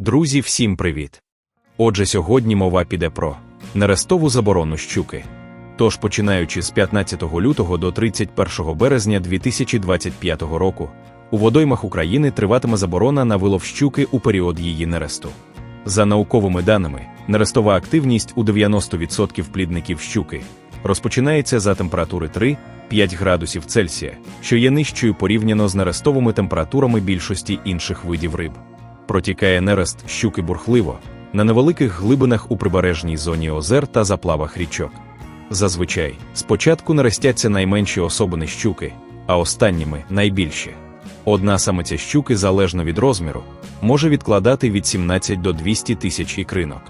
Друзі, всім привіт! Отже, сьогодні мова піде про нерестову заборону щуки. Тож, починаючи з 15 лютого до 31 березня 2025 року, у водоймах України триватиме заборона на вилов щуки у період її нересту. За науковими даними, нерестова активність у 90% плідників щуки розпочинається за температури 3-5 градусів Цельсія, що є нижчою порівняно з нерестовими температурами більшості інших видів риб. Протікає нерест щуки бурхливо на невеликих глибинах у прибережній зоні озер та заплавах річок. Зазвичай спочатку нерестяться найменші особини щуки, а останніми найбільші. Одна самиця щуки, залежно від розміру, може відкладати від 17 до 200 тисяч ікринок.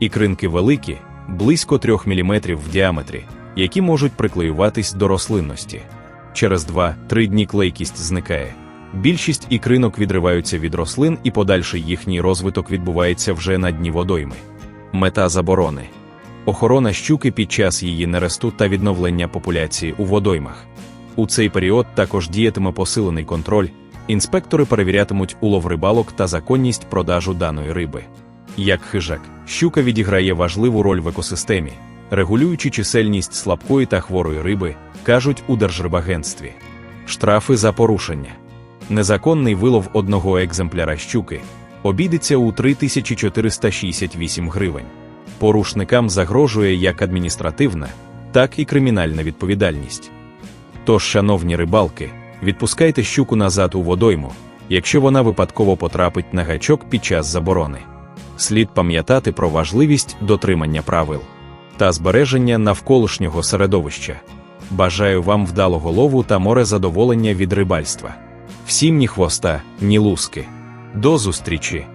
Ікринки великі, близько 3 мм в діаметрі, які можуть приклеюватись до рослинності. Через 2-3 дні клейкість зникає. Більшість ікринок відриваються від рослин і подальший їхній розвиток відбувається вже на дні водойми. Мета заборони охорона щуки під час її нересту та відновлення популяції у водоймах. У цей період також діятиме посилений контроль, інспектори перевірятимуть улов рибалок та законність продажу даної риби. Як хижак, щука відіграє важливу роль в екосистемі, регулюючи чисельність слабкої та хворої риби, кажуть у Держрибагентстві. Штрафи за порушення. Незаконний вилов одного екземпляра щуки обійдеться у 3468 гривень. Порушникам загрожує як адміністративна, так і кримінальна відповідальність. Тож, шановні рибалки, відпускайте щуку назад у водойму, якщо вона випадково потрапить на гачок під час заборони. Слід пам'ятати про важливість дотримання правил та збереження навколишнього середовища. Бажаю вам вдалого лову та море задоволення від рибальства. Всім ні хвоста, ні луски. До зустрічі!